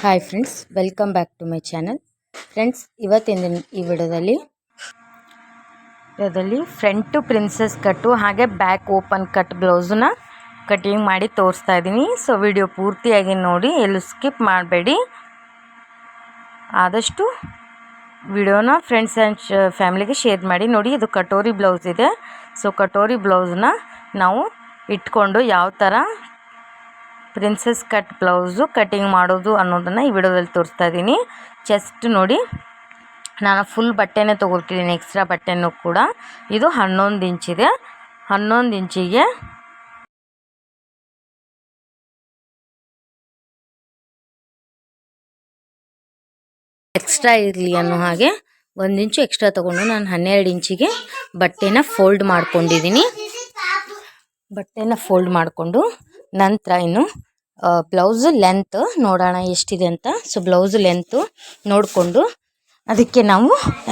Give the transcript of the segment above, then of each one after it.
Hi friends welcome back to my channel friends ಇವತ್ತಿನ ಈ ವಿಡಿಯೋದಲ್ಲಿ ಇದರಲ್ಲಿ ಫ್ರಂಟು ಪ್ರಿನ್ಸಸ್ ಕಟ್ಟು ಹಾಗೆ ಬ್ಯಾಕ್ ಓಪನ್ ಕಟ್ ಬ್ಲೌಸನ್ನ ಕಟಿಂಗ್ ಮಾಡಿ ತೋರಿಸ್ತಾ ಇದ್ದೀನಿ. ಸೊ ವಿಡಿಯೋ ಪೂರ್ತಿಯಾಗಿ ನೋಡಿ, ಎಲ್ಲೂ ಸ್ಕಿಪ್ ಮಾಡಬೇಡಿ. ಆದಷ್ಟು ವಿಡಿಯೋನ ಫ್ರೆಂಡ್ಸ್ ಆ್ಯಂಡ್ ಫ್ಯಾಮಿಲಿಗೆ ಶೇರ್ ಮಾಡಿ. ನೋಡಿ, ಇದು ಕಟೋರಿ ಬ್ಲೌಸ್ ಇದೆ. ಸೊ ಕಟೋರಿ ಬ್ಲೌಸನ್ನ ನಾವು ಇಟ್ಕೊಂಡು ಯಾವ ಥರ ಪ್ರಿನ್ಸಸ್ ಕಟ್ ಬ್ಲೌಸು, ಕಟಿಂಗ್ ಮಾಡೋದು ಅನ್ನೋದನ್ನು ಈ ವಿಡಿಯೋದಲ್ಲಿ ತೋರಿಸ್ತಾ ಇದ್ದೀನಿ ಚೆಸ್ಟ್ ನೋಡಿ, ನಾನು ಫುಲ್ ಬಟ್ಟೆನೇ ತೊಗೊಳ್ತಿದ್ದೀನಿ ಎಕ್ಸ್ಟ್ರಾ ಬಟ್ಟೆನೂ ಕೂಡ. ಇದು ಹನ್ನೊಂದು ಇಂಚಿದೆ ಹನ್ನೊಂದು ಇಂಚಿಗೆ ಎಕ್ಸ್ಟ್ರಾ ಇರಲಿ ಅನ್ನೋ ಹಾಗೆ ಒಂದು ಇಂಚು ಎಕ್ಸ್ಟ್ರಾ ತೊಗೊಂಡು ನಾನು ಹನ್ನೆರಡು ಇಂಚಿಗೆ ಬಟ್ಟೆನ ಫೋಲ್ಡ್ ಮಾಡ್ಕೊಂಡಿದ್ದೀನಿ. ಬಟ್ಟೆನ ಫೋಲ್ಡ್ ಮಾಡಿಕೊಂಡು ನಂತರ ಇನ್ನು ಬ್ಲೌಸ್ ಲೆಂತ್ ನೋಡೋಣ ಎಷ್ಟಿದೆ ಅಂತ. ಸೊ ಬ್ಲೌಸ್ ಲೆಂತು ನೋಡಿಕೊಂಡು ಅದಕ್ಕೆ ನಾವು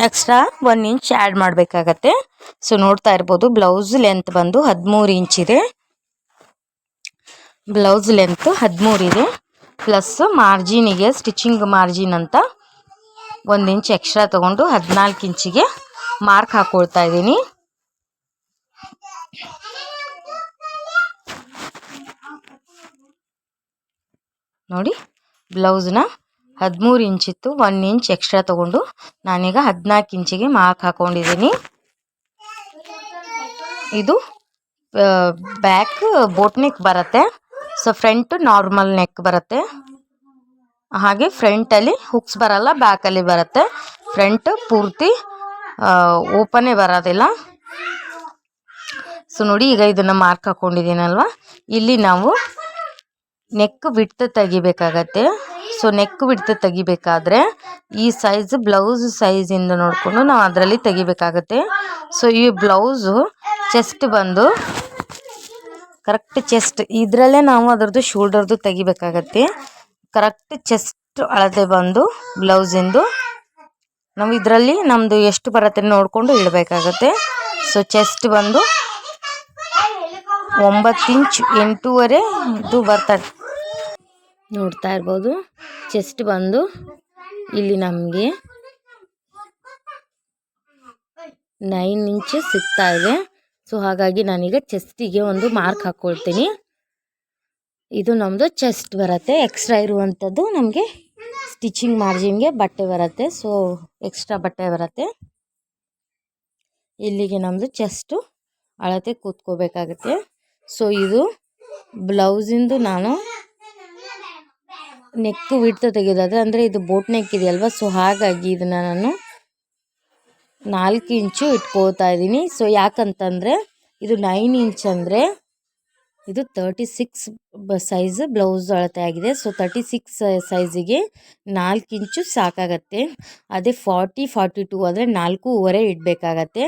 ಎಕ್ಸ್ಟ್ರಾ ಒನ್ ಇಂಚ್ ಆ್ಯಡ್ ಮಾಡಬೇಕಾಗತ್ತೆ. ಸೊ ನೋಡ್ತಾ ಇರ್ಬೋದು ಬ್ಲೌಸ್ ಲೆಂತ್ ಬಂದು ಹದಿಮೂರು ಇದೆ. ಬ್ಲೌಸ್ ಲೆಂತ್ ಹದಿಮೂರು ಇದೆ. ಪ್ಲಸ್ ಮಾರ್ಜಿನಿಗೆ ಸ್ಟಿಚಿಂಗ್ ಮಾರ್ಜಿನ್ ಅಂತ ಒಂದು ಇಂಚ್ ಎಕ್ಸ್ಟ್ರಾ ತೊಗೊಂಡು ಹದಿನಾಲ್ಕು ಇಂಚಿಗೆ ಮಾರ್ಕ್ ಹಾಕ್ಕೊಳ್ತಾ ಇದ್ದೀನಿ. ನೋಡಿ, ಬ್ಲೌಸ್ನ ಹದಿಮೂರು ಇಂಚಿತ್ತು ಒನ್ ಇಂಚ್ ಎಕ್ಸ್ಟ್ರಾ ತೊಗೊಂಡು ನಾನೀಗ ಹದಿನಾಲ್ಕು ಇಂಚಿಗೆ ಮಾರ್ಕ್ ಹಾಕೊಂಡಿದ್ದೀನಿ. ಇದು ಬ್ಯಾಕ್ ಬೋಟ್ ನೆಕ್ ಬರುತ್ತೆ. ಸೊ ಫ್ರಂಟ್ ನಾರ್ಮಲ್ ನೆಕ್ ಬರುತ್ತೆ. ಹಾಗೆ ಫ್ರಂಟಲ್ಲಿ ಹುಕ್ಸ್ ಬರಲ್ಲ ಬ್ಯಾಕಲ್ಲಿ ಬರುತ್ತೆ. ಫ್ರಂಟ್ ಪೂರ್ತಿ ಓಪನೇ ಬರೋದಿಲ್ಲ. ಸೊ ನೋಡಿ, ಈಗ ಇದನ್ನು ಮಾರ್ಕ್ ಹಾಕ್ಕೊಂಡಿದ್ದೀನಲ್ವ ಇಲ್ಲಿ ನಾವು ನೆಕ್ ವಿಡ್ತ್ ತೆಗಿಬೇಕಾಗತ್ತೆ. ಸೊ ನೆಕ್ ವಿಡ್ತ್ ತೆಗಿಬೇಕಾದ್ರೆ ಈ ಸೈಜ್ ಬ್ಲೌಸ್ ಸೈಜಿಂದ ನೋಡಿಕೊಂಡು ನಾವು ಅದರಲ್ಲಿ ತೆಗಿಬೇಕಾಗತ್ತೆ. ಸೊ ಈ ಬ್ಲೌಸು ಚೆಸ್ಟ್ ಬಂದು ಕರೆಕ್ಟ್ ಚೆಸ್ಟ್ ಇದರಲ್ಲೇ ನಾವು ಅದರದ್ದು ಶೋಲ್ಡರ್ದು ತೆಗಿಬೇಕಾಗತ್ತೆ. ಕರೆಕ್ಟ್ ಚೆಸ್ಟ್ ಅಳತೆ ಬಂದು ಬ್ಲೌಸಿಂದು ನಾವು ಇದರಲ್ಲಿ ನಮ್ಮದು ಎಷ್ಟು ಬರುತ್ತೆ ನೋಡಿಕೊಂಡು ಇಡಬೇಕಾಗತ್ತೆ. ಸೊ ಚೆಸ್ಟ್ ಬಂದು ಒಂಬತ್ತು ಇಂಚ್ ಎಂಟೂವರೆ ಇದು ಬರ್ತದೆ. ನೋಡ್ತಾ ಇರ್ಬೋದು. ಚೆಸ್ಟ್ ಬಂದು ಇಲ್ಲಿ ನಮಗೆ ನೈನ್ ಇಂಚ್ ಸಿಗ್ತಾ ಇದೆ. ಸೊ ಹಾಗಾಗಿ ನಾನೀಗ ಚೆಸ್ಟಿಗೆ ಒಂದು ಮಾರ್ಕ್ ಹಾಕ್ಕೊಳ್ತೀನಿ ಇದು ನಮ್ಮದು ಚೆಸ್ಟ್ ಬರುತ್ತೆ. ಎಕ್ಸ್ಟ್ರಾ ಇರುವಂಥದ್ದು ನಮಗೆ ಸ್ಟಿಚಿಂಗ್ ಮಾರ್ಜಿನ್ಗೆ ಬಟ್ಟೆ ಬರುತ್ತೆ. ಸೊ ಎಕ್ಸ್ಟ್ರಾ ಬಟ್ಟೆ ಬರುತ್ತೆ. ಇಲ್ಲಿಗೆ ನಮ್ಮದು ಚೆಸ್ಟು ಅಳತೆ ಕೂತ್ಕೋಬೇಕಾಗುತ್ತೆ. ಸೊ ಇದು ಬ್ಲೌಸಿಂದು ನಾನು ನೆಕ್ಕು ಬಿಡ್ತಾ ತೆಗೆಯೋದಾದರೆ, ಅಂದರೆ ಇದು ಬೋಟ್ ನೆಕ್ ಇದೆಯಲ್ವ? ಸೊ ಹಾಗಾಗಿ ಇದನ್ನು ನಾನು ನಾಲ್ಕು ಇಂಚು ಇಟ್ಕೋತಾ ಇದ್ದೀನಿ. ಸೊ ಯಾಕಂತಂದರೆ, ಇದು ನೈನ್ ಇಂಚ್ ಅಂದರೆ ಇದು ತರ್ಟಿ ಸಿಕ್ಸ್ ಸೈಜ್ ಬ್ಲೌಸ್ ಅಳತೆ ಆಗಿದೆ. ಸೊ ತರ್ಟಿ ಸಿಕ್ಸ್ ಸೈಜಿಗೆ ನಾಲ್ಕು ಇಂಚು ಸಾಕಾಗತ್ತೆ. ಅದೇ ಫಾರ್ಟಿ ಫಾರ್ಟಿ ಟೂ ಆದರೆ ನಾಲ್ಕೂವರೆ ಇಡಬೇಕಾಗತ್ತೆ.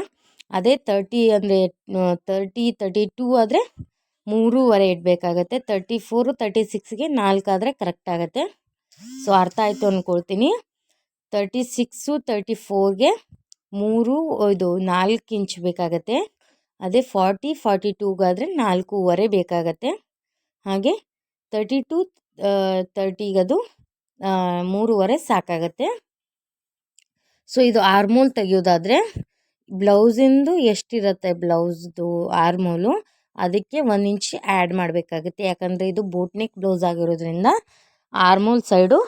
ಅದೇ ತರ್ಟಿ ಅಂದರೆ ತರ್ಟಿ ತರ್ಟಿ ಟೂ ಆದರೆ ಮೂರುವರೆ ಇಡಬೇಕಾಗತ್ತೆ. ತರ್ಟಿ ಫೋರು ತರ್ಟಿ ಸಿಕ್ಸ್ಗೆ ನಾಲ್ಕಾದರೆ ಕರೆಕ್ಟ್ ಆಗುತ್ತೆ. ಸೊ ಅರ್ಥ ಆಯಿತು ಅಂದ್ಕೊಳ್ತೀನಿ ತರ್ಟಿ ಸಿಕ್ಸು ತರ್ಟಿ ಫೋರ್ಗೆ ಮೂರು, ಇದು ನಾಲ್ಕು ಇಂಚ್ ಬೇಕಾಗತ್ತೆ. ಅದೇ ಫಾರ್ಟಿ ಫಾರ್ಟಿ ಟೂಗಾದರೆ ನಾಲ್ಕೂವರೆ ಬೇಕಾಗತ್ತೆ. ಹಾಗೆ ತರ್ಟಿ ಟು ತರ್ಟಿಗದು ಮೂರುವರೆ ಸಾಕಾಗತ್ತೆ. ಸೊ ಇದು ಆರ್ಮೋಲ್ ತೆಗೆಯೋದಾದರೆ ಬ್ಲೌಸಿಂದು ಎಷ್ಟಿರುತ್ತೆ ಬ್ಲೌಸ್ದು ಆರ್ಮೋಲು ಅದಕ್ಕೆ ಒಂದು ಇಂಚ್ ಆ್ಯಡ್ ಮಾಡಬೇಕಾಗುತ್ತೆ. ಯಾಕಂದರೆ ಇದು ಬೋಟ್ ನೆಕ್ ಬ್ಲೌಸ್ ಆಗಿರೋದ್ರಿಂದ ಆರ್ಮೋಲ್ ಸೈಡು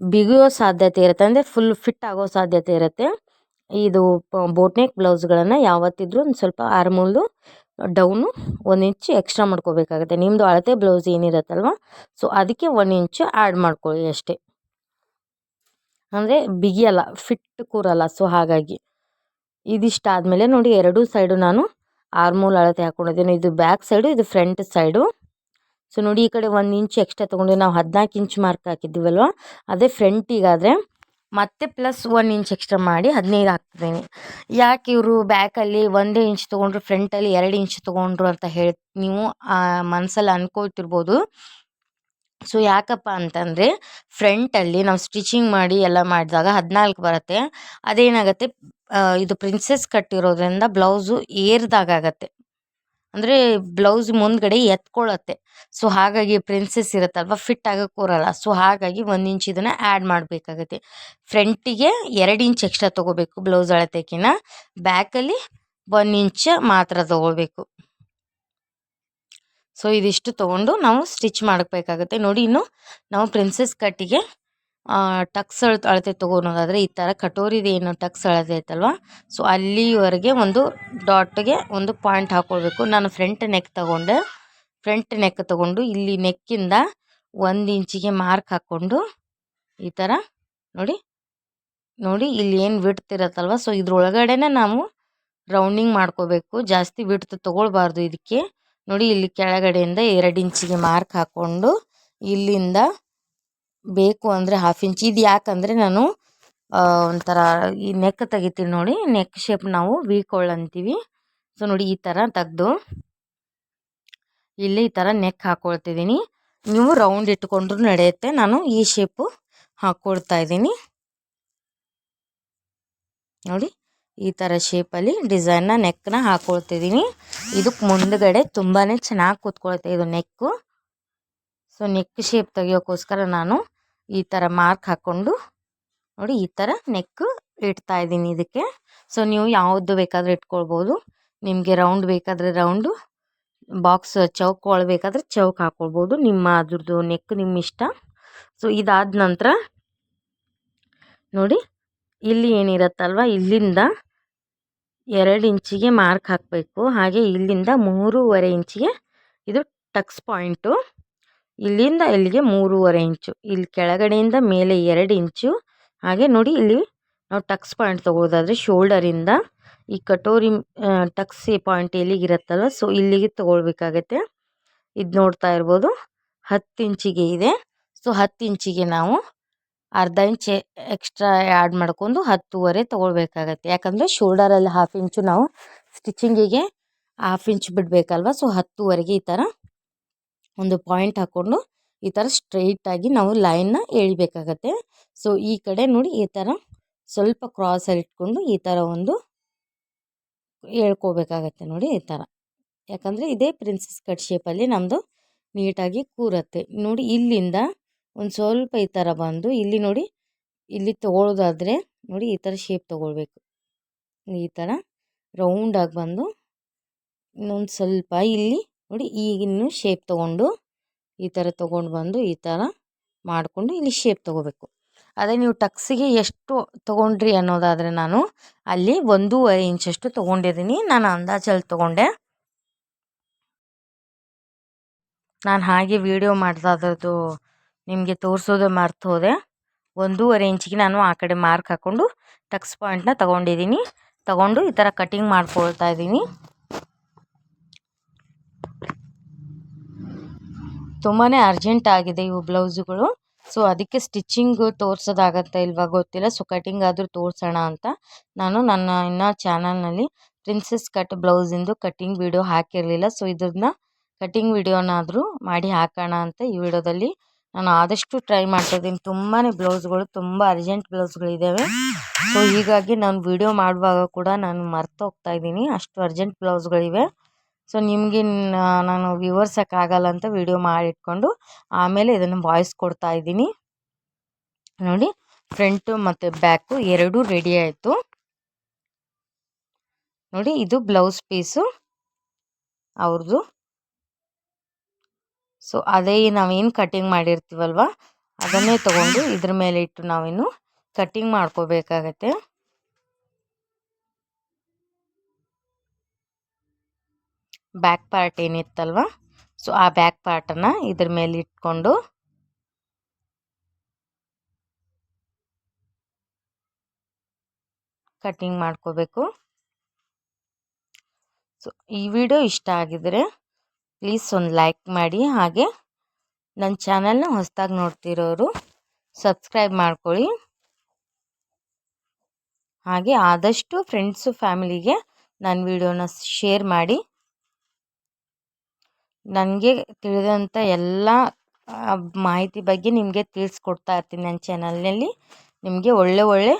ಬಿಗಿಯೋ ಸಾಧ್ಯತೆ ಇರುತ್ತೆ. ಅಂದರೆ ಫುಲ್ ಫಿಟ್ ಆಗೋ ಸಾಧ್ಯತೆ ಇರುತ್ತೆ. ಇದು ಬೋಟ್ನೆಕ್ ಬ್ಲೌಸ್ಗಳನ್ನು ಯಾವತ್ತಿದ್ರೂ ಒಂದು ಸ್ವಲ್ಪ ಆರ್ಮೋಲ್ದು ಡೌನು ಒಂದು ಇಂಚ್ ಎಕ್ಸ್ಟ್ರಾ ಮಾಡ್ಕೋಬೇಕಾಗುತ್ತೆ. ನಿಮ್ಮದು ಅಳತೆ ಬ್ಲೌಸ್ ಏನಿರುತ್ತಲ್ವ? ಸೊ ಅದಕ್ಕೆ ಒಂದು ಇಂಚು ಆ್ಯಡ್ ಮಾಡ್ಕೊಳ್ಳಿ ಅಷ್ಟೇ. ಅಂದರೆ ಬಿಗಿಯಲ್ಲ ಫಿಟ್ ಕೂರಲ್ಲ. ಸೊ ಹಾಗಾಗಿ ಇದಿಷ್ಟು ಆದಮೇಲೆ ನೋಡಿ, ಎರಡೂ ಸೈಡು ನಾನು ಆರ್ಮೋಲ್ ಅಳತೆ ಹಾಕೊಂಡಿದ್ದೀನಿ. ಇದು ಬ್ಯಾಕ್ ಸೈಡು ಇದು ಫ್ರಂಟ್ ಸೈಡು ಸೊ ನೋಡಿ ಈ ಕಡೆ ಒಂದು ಇಂಚ್ ಎಕ್ಸ್ಟ್ರಾ ತೊಗೊಂಡು ನಾವು ಹದಿನಾಲ್ಕು ಇಂಚ್ ಮಾರ್ಕ್ ಹಾಕಿದ್ದೀವಲ್ವ? ಅದೇ ಫ್ರಂಟಿಗಾದರೆ ಮತ್ತೆ ಪ್ಲಸ್ ಒನ್ ಇಂಚ್ ಎಕ್ಸ್ಟ್ರಾ ಮಾಡಿ ಹದಿನೈದು ಹಾಕ್ತಿದ್ದೀನಿ. ಯಾಕೆ ಇವರು ಬ್ಯಾಕಲ್ಲಿ ಒಂದೇ ಇಂಚ್ ತೊಗೊಂಡ್ರು ಫ್ರಂಟಲ್ಲಿ ಎರಡು ಇಂಚ್ ತೊಗೊಂಡ್ರು ಅಂತ ಹೇಳಿ ನೀವು ಮನಸ್ಸಲ್ಲಿ ಅನ್ಕೊಳ್ತಿರ್ಬೋದು. ಸೊ ಯಾಕಪ್ಪ ಅಂತಂದರೆ ಫ್ರಂಟಲ್ಲಿ ನಾವು ಸ್ಟಿಚಿಂಗ್ ಮಾಡಿ ಎಲ್ಲ ಮಾಡಿದಾಗ ಹದಿನಾಲ್ಕು ಬರುತ್ತೆ. ಅದೇನಾಗುತ್ತೆ? ಇದು ಪ್ರಿನ್ಸೆಸ್ ಕಟ್ಟಿರೋದ್ರಿಂದ ಬ್ಲೌಸು ಏರ್ದಾಗತ್ತೆ ಅಂದರೆ ಬ್ಲೌಸ್ ಮುಂದ್ಗಡೆ ಎತ್ಕೊಳ್ಳತ್ತೆ ಸೊ ಹಾಗಾಗಿ ಪ್ರಿನ್ಸೆಸ್ ಇರುತ್ತಲ್ವ? ಫಿಟ್ ಆಗಕ್ಕೆ ಬರಲ್ಲ ಸೊ ಹಾಗಾಗಿ ಒಂದು ಇಂಚ್ ಇದನ್ನು ಆ್ಯಡ್ ಮಾಡಬೇಕಾಗತ್ತೆ. ಫ್ರಂಟಿಗೆ ಎರಡು ಇಂಚ್ ಎಕ್ಸ್ಟ್ರಾ ತೊಗೋಬೇಕು ಬ್ಲೌಸ್ ಅಳತೆಕಿನ. ಬ್ಯಾಕಲ್ಲಿ ಒನ್ ಇಂಚ್ ಮಾತ್ರ ತೊಗೋಬೇಕು. ಸೊ ಇದಿಷ್ಟು ತೊಗೊಂಡು ನಾವು ಸ್ಟಿಚ್ ಮಾಡಬೇಕಾಗತ್ತೆ. ನೋಡಿ ಇನ್ನು ನಾವು ಪ್ರಿನ್ಸೆಸ್ ಕಟ್ಟಿಗೆ ಟಕ್ಸ್ ಅಳತೆ ತೊಗೊಳೋದಾದರೆ ಈ ಥರ ಕಟೋರಿದು ಏನು ಟಕ್ಸ್ ಅಳತೆ ಐತಲ್ವ? ಸೊ ಅಲ್ಲಿವರೆಗೆ ಒಂದು ಡಾಟ್ಗೆ ಒಂದು ಪಾಯಿಂಟ್ ಹಾಕ್ಕೊಳ್ಬೇಕು ನಾನು ಫ್ರಂಟ್ ನೆಕ್ ತಗೊಂಡು. ಫ್ರಂಟ್ ನೆಕ್ ತಗೊಂಡು ಇಲ್ಲಿ ನೆಕ್ಕಿಂದ ಒಂದು ಇಂಚಿಗೆ ಮಾರ್ಕ್ ಹಾಕ್ಕೊಂಡು ಈ ಥರ ನೋಡಿ ನೋಡಿ ಇಲ್ಲಿ ಏನು ಬಿಡ್ತಿರತ್ತಲ್ವ ಸೊ ಇದ್ರೊಳಗಡೆನೆ ನಾವು ರೌಂಡಿಂಗ್ ಮಾಡ್ಕೋಬೇಕು. ಜಾಸ್ತಿ ಬಿಡ್ತು ತೊಗೊಳ್ಬಾರ್ದು ಇದಕ್ಕೆ. ನೋಡಿ ಇಲ್ಲಿ ಕೆಳಗಡೆಯಿಂದ ಎರಡು ಇಂಚಿಗೆ ಮಾರ್ಕ್ ಹಾಕ್ಕೊಂಡು ಇಲ್ಲಿಂದ ಬೇಕು ಅಂದರೆ ಹಾಫ್ ಇಂಚ್ ಇದು ಯಾಕಂದರೆ ನಾನು ಒಂಥರ ಈ ನೆಕ್ ತೆಗಿತೀನಿ ನೋಡಿ ನೆಕ್ ಶೇಪ್ ನಾವು ವೀಕೋಳ್ ಅಂತೀವಿ. ಸೊ ನೋಡಿ ಈ ಥರ ತೆಗ್ದು, ಇಲ್ಲಿ ಈ ಥರ ನೆಕ್ ಹಾಕ್ಕೊಳ್ತಿದ್ದೀನಿ ನೀವು ರೌಂಡ್ ಇಟ್ಕೊಂಡ್ರು ನಡೆಯುತ್ತೆ. ನಾನು ಈ ಶೇಪು ಹಾಕ್ಕೊಳ್ತಾ ಇದ್ದೀನಿ. ನೋಡಿ, ಈ ಥರ ಶೇಪಲ್ಲಿ ಡಿಸೈನ್ನ ನೆಕ್ನ ಹಾಕ್ಕೊಳ್ತಿದ್ದೀನಿ ಇದಕ್ಕೆ ಮುಂದುಗಡೆ ತುಂಬಾ ಚೆನ್ನಾಗಿ ಕೂತ್ಕೊಳುತ್ತೆ ಇದು ನೆಕ್ಕು ಸೊ ನೆಕ್ ಶೇಪ್ ತೆಗಿಯೋಕ್ಕೋಸ್ಕರ ನಾನು ಈ ಥರ ಮಾರ್ಕ್ ಹಾಕ್ಕೊಂಡು ನೋಡಿ ಈ ಥರ ನೆಕ್ ಇಡ್ತಾ ಇದ್ದೀನಿ ಇದಕ್ಕೆ. ಸೊ ನೀವು ಯಾವುದು ಬೇಕಾದರೆ ಇಟ್ಕೊಳ್ಬೋದು. ನಿಮಗೆ ರೌಂಡ್ ಬೇಕಾದರೆ ರೌಂಡು ಬಾಕ್ಸ್ ಚೌಕ್ ಬೇಕಾದರೆ ಚೌಕ್ ಹಾಕ್ಕೊಳ್ಬೋದು ನಿಮ್ಮ ಅದ್ರದ್ದು ನೆಕ್ ನಿಮ್ಮ ಇಷ್ಟ. ಸೊ ಇದಾದ ನಂತರ ನೋಡಿ ಇಲ್ಲಿ ಏನಿರುತ್ತಲ್ವ? ಇಲ್ಲಿಂದ ಎರಡು ಇಂಚಿಗೆ ಮಾರ್ಕ್ ಹಾಕಬೇಕು. ಹಾಗೆ ಇಲ್ಲಿಂದ ಮೂರುವರೆ ಇಂಚಿಗೆ ಇದು ಟಕ್ಸ್ ಪಾಯಿಂಟು ಇಲ್ಲಿಂದ ಇಲ್ಲಿಗೆ ಮೂರುವರೆ ಇಂಚು, ಇಲ್ಲಿ ಕೆಳಗಡೆಯಿಂದ ಮೇಲೆ ಎರಡು ಇಂಚು. ಹಾಗೆ ನೋಡಿ ಇಲ್ಲಿ ನಾವು ಟಕ್ಸ್ ಪಾಯಿಂಟ್ ತೊಗೊಳೋದಾದರೆ ಶೋಲ್ಡರಿಂದ ಈ ಕಟೋರಿ ಟಕ್ಸ್ ಪಾಯಿಂಟ್ ಎಲ್ಲಿಗಿರುತ್ತಲ್ವ ಸೊ ಇಲ್ಲಿಗೆ ತೊಗೊಳ್ಬೇಕಾಗತ್ತೆ. ಇದು ನೋಡ್ತಾ ಇರ್ಬೋದು, ಹತ್ತು ಇಂಚಿಗೆ ಇದೆ. ಸೊ ಹತ್ತು ಇಂಚಿಗೆ ನಾವು ಅರ್ಧ ಇಂಚ್ ಎಕ್ಸ್ಟ್ರಾ ಆ್ಯಡ್ ಮಾಡ್ಕೊಂಡು ಹತ್ತುವರೆ ತೊಗೊಳ್ಬೇಕಾಗತ್ತೆ. ಯಾಕಂದರೆ ಶೋಲ್ಡರಲ್ಲಿ ಹಾಫ್ ಇಂಚು ನಾವು ಸ್ಟಿಚಿಂಗಿಗೆ ಹಾಫ್ ಇಂಚ್ ಬಿಡಬೇಕಲ್ವ, ಸೊ ಹತ್ತುವರೆಗೆ ಈ ಥರ ಒಂದು ಪಾಯಿಂಟ್ ಹಾಕ್ಕೊಂಡು ಈ ಥರ ಸ್ಟ್ರೈಟಾಗಿ ನಾವು ಲೈನ್ನ ಎಳಿಬೇಕಾಗತ್ತೆ. ಸೊ ಈ ಕಡೆ ನೋಡಿ ಈ ಥರ ಸ್ವಲ್ಪ ಕ್ರಾಸಲ್ಲಿ ಇಟ್ಕೊಂಡು ಈ ಥರ ಒಂದು ಹೇಳ್ಕೋಬೇಕಾಗತ್ತೆ ನೋಡಿ ಈ ಥರ. ಯಾಕಂದರೆ ಇದೇ ಪ್ರಿನ್ಸಸ್ ಕಟ್ ಶೇಪಲ್ಲಿ ನಮ್ಮದು ನೀಟಾಗಿ ಕೂರತ್ತೆ. ನೋಡಿ ಇಲ್ಲಿಂದ ಒಂದು ಸ್ವಲ್ಪ ಈ ಥರ ಬಂದು ಇಲ್ಲಿ ನೋಡಿ ಇಲ್ಲಿ ತೊಗೊಳೋದಾದರೆ ನೋಡಿ ಈ ಥರ ಶೇಪ್ ತೊಗೊಳ್ಬೇಕು. ಈ ಥರ ರೌಂಡಾಗಿ ಬಂದು ಇನ್ನೊಂದು ಸ್ವಲ್ಪ ಇಲ್ಲಿ ನೋಡಿ ಈಗಿನ್ನು ಶೇಪ್ ತೊಗೊಂಡು ಈ ಥರ ತೊಗೊಂಡು ಬಂದು ಈ ಥರ ಮಾಡಿಕೊಂಡು ಇಲ್ಲಿ ಶೇಪ್ ತೊಗೋಬೇಕು. ಅದೇ ನೀವು ಟಕ್ಸಿಗೆ ಎಷ್ಟು ತೊಗೊಂಡ್ರಿ ಅನ್ನೋದಾದರೆ ನಾನು ಅಲ್ಲಿ ಒಂದೂವರೆ ಇಂಚಷ್ಟು ತೊಗೊಂಡಿದ್ದೀನಿ. ನಾನು ಅಂದಾಜಲ್ಲಿ ತೊಗೊಂಡೆ. ನಾನು ಹಾಗೆ ವಿಡಿಯೋ ಮಾಡ್ದಾದ್ರದ್ದು ನಿಮಗೆ ತೋರಿಸೋದೇ ಮರ್ತು ಹೋದೆ. ಒಂದೂವರೆ ಇಂಚಿಗೆ ನಾನು ಆ ಕಡೆ ಮಾರ್ಕ್ ಹಾಕ್ಕೊಂಡು ಟಕ್ಸ್ ಪಾಯಿಂಟ್ನ ತೊಗೊಂಡಿದ್ದೀನಿ. ತೊಗೊಂಡು ಈ ಥರ ಕಟಿಂಗ್ ಮಾಡ್ಕೊಳ್ತಾ ಇದ್ದೀನಿ. ತುಂಬಾ ಅರ್ಜೆಂಟ್ ಆಗಿದೆ ಇವು ಬ್ಲೌಸುಗಳು ಸೊ ಅದಕ್ಕೆ ಸ್ಟಿಚಿಂಗ್ ತೋರಿಸೋದಾಗತ್ತೆ ಇಲ್ವಾ ಗೊತ್ತಿಲ್ಲ. ಸೊ ಕಟಿಂಗ್ ಆದರೂ ತೋರಿಸೋಣ ಅಂತ ನಾನು ನನ್ನ ಇನ್ನು ಚಾನಲ್ನಲ್ಲಿ ಪ್ರಿನ್ಸಸ್ ಕಟ್ ಬ್ಲೌಸಿಂದು ಕಟಿಂಗ್ ವಿಡಿಯೋ ಹಾಕಿರಲಿಲ್ಲ. ಸೊ ಇದನ್ನ ಕಟಿಂಗ್ ವಿಡಿಯೋನಾದರೂ ಮಾಡಿ ಹಾಕೋಣ ಅಂತ ಈ ವಿಡಿಯೋದಲ್ಲಿ ನಾನು ಆದಷ್ಟು ಟ್ರೈ ಮಾಡ್ತಾಯಿದ್ದೀನಿ ತುಂಬಾ ಬ್ಲೌಸ್ಗಳು ತುಂಬ ಅರ್ಜೆಂಟ್ ಬ್ಲೌಸ್ಗಳಿದ್ದಾವೆ ಸೊ ಹೀಗಾಗಿ ನಾನು ವಿಡಿಯೋ ಮಾಡುವಾಗ ಕೂಡ ನಾನು ಮರ್ತೋಗ್ತಾ ಇದ್ದೀನಿ. ಅಷ್ಟು ಅರ್ಜೆಂಟ್ ಬ್ಲೌಸ್ಗಳಿವೆ ಸೊ ನಿಮಗೆ ನಾನು ವಿವರ್ಸೋಕ್ಕಾಗಲ್ಲ ಅಂತ ವಿಡಿಯೋ ಮಾಡಿಟ್ಕೊಂಡು ಆಮೇಲೆ ಇದನ್ನು ವಾಯ್ಸ್ ಕೊಡ್ತಾ ಇದ್ದೀನಿ. ನೋಡಿ ಫ್ರಂಟು ಮತ್ತು ಬ್ಯಾಕು ಎರಡೂ ರೆಡಿ ಆಯಿತು. ನೋಡಿ, ಇದು ಬ್ಲೌಸ್ ಪೀಸು ಅವ್ರದ್ದು ಸೊ ಅದೇ ನಾವೇನು ಕಟ್ಟಿಂಗ್ ಮಾಡಿರ್ತೀವಲ್ವ, ಅದನ್ನೇ ತಗೊಂಡು ಇದ್ರ ಮೇಲೆ ಇಟ್ಟು ನಾವೇನು ಕಟ್ಟಿಂಗ್ ಮಾಡ್ಕೋಬೇಕಾಗತ್ತೆ. ಬ್ಯಾಕ್ ಪಾರ್ಟ್ ಏನಿತ್ತಲ್ವ? ಸೊ ಆ ಬ್ಯಾಕ್ ಪಾರ್ಟನ್ನು ಇದ್ರ ಮೇಲೆ ಇಟ್ಕೊಂಡು ಕಟ್ಟಿಂಗ್ ಮಾಡ್ಕೋಬೇಕು. ಸೊ ಈ ವಿಡಿಯೋ ಇಷ್ಟ ಆಗಿದ್ರೆ ಪ್ಲೀಸ್ ಒಂದು ಲೈಕ್ ಮಾಡಿ. ಹಾಗೆ ನನ್ನ ಚಾನಲ್ನ ಹೊಸದಾಗಿ ನೋಡ್ತಿರೋರು ಸಬ್ಸ್ಕ್ರೈಬ್ ಮಾಡ್ಕೊಳ್ಳಿ. ಹಾಗೆ ಆದಷ್ಟು ಫ್ರೆಂಡ್ಸು ಫ್ಯಾಮಿಲಿಗೆ ನನ್ನ ವಿಡಿಯೋನ ಶೇರ್ ಮಾಡಿ. ನನಗೆ ತಿಳಿದಂಥ ಎಲ್ಲ ಮಾಹಿತಿ ಬಗ್ಗೆ ನಿಮಗೆ ತಿಳಿಸ್ಕೊಡ್ತಾ ಇರ್ತೀನಿ ನನ್ನ ಚಾನಲ್ನಲ್ಲಿ. ನಿಮಗೆ ಒಳ್ಳೆ ಒಳ್ಳೆ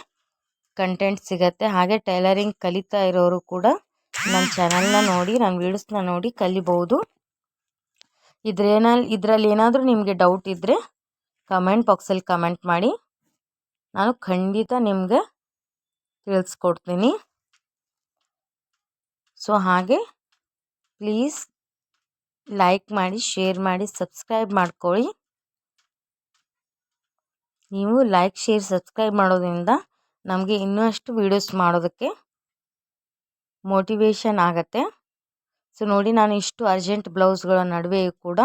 ಕಂಟೆಂಟ್ ಸಿಗುತ್ತೆ. ಹಾಗೆ ಟೈಲರಿಂಗ್ ಕಲಿತಾ ಇರೋರು ಕೂಡ ನನ್ನ ಚಾನಲ್ನ ನೋಡಿ ನನ್ನ ವೀಡಿಯೋಸ್ನ ನೋಡಿ ಕಲಿಬೋದು. ಇದ್ರೇನಲ್ಲಿ ಇದರಲ್ಲಿ ಏನಾದರೂ ನಿಮಗೆ ಡೌಟ್ ಇದ್ದರೆ ಕಮೆಂಟ್ ಬಾಕ್ಸಲ್ಲಿ ಕಮೆಂಟ್ ಮಾಡಿ. ನಾನು ಖಂಡಿತ ನಿಮಗೆ ತಿಳಿಸ್ಕೊಡ್ತೀನಿ. ಸೊ ಹಾಗೆ ಪ್ಲೀಸ್ ಲೈಕ್ ಮಾಡಿ ಶೇರ್ ಮಾಡಿ ಸಬ್ಸ್ಕ್ರೈಬ್ ಮಾಡ್ಕೊಳ್ಳಿ. ನೀವು ಲೈಕ್ ಶೇರ್ ಸಬ್ಸ್ಕ್ರೈಬ್ ಮಾಡೋದ್ರಿಂದ ನಮಗೆ ಇನ್ನಷ್ಟು ವೀಡಿಯೋಸ್ ಮಾಡೋದಕ್ಕೆ ಮೋಟಿವೇಶನ್ ಆಗತ್ತೆ. ಸೊ ನೋಡಿ ನಾನು ಇಷ್ಟು ಅರ್ಜೆಂಟ್ ಬ್ಲೌಸ್ಗಳ ನಡುವೆ ಕೂಡ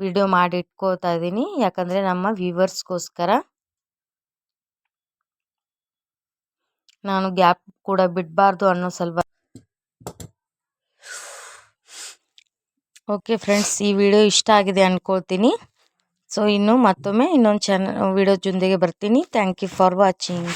ವಿಡಿಯೋ ಮಾಡಿ ಇಟ್ಕೋತಾ ಇದ್ದೀನಿ. ಯಾಕಂದರೆ ನಮ್ಮ ವ್ಯೂವರ್ಸ್ಗೋಸ್ಕರ ನಾನು ಗ್ಯಾಪ್ ಕೂಡ ಬಿಡಬಾರ್ದು ಅನ್ನೋ ಸಲುವಾಗಿ ಓಕೆ ಫ್ರೆಂಡ್ಸ್ ಈ ವಿಡಿಯೋ ಇಷ್ಟ ಆಗಿದೆ ಅಂದ್ಕೊಳ್ತೀನಿ ಸೊ ಇನ್ನು ಮತ್ತೊಮ್ಮೆ ಇನ್ನೊಂದು ಚಾನ ವಿಡಿಯೋ ಜೊತೆಗೆ ಬರ್ತೀನಿ. Thank you for watching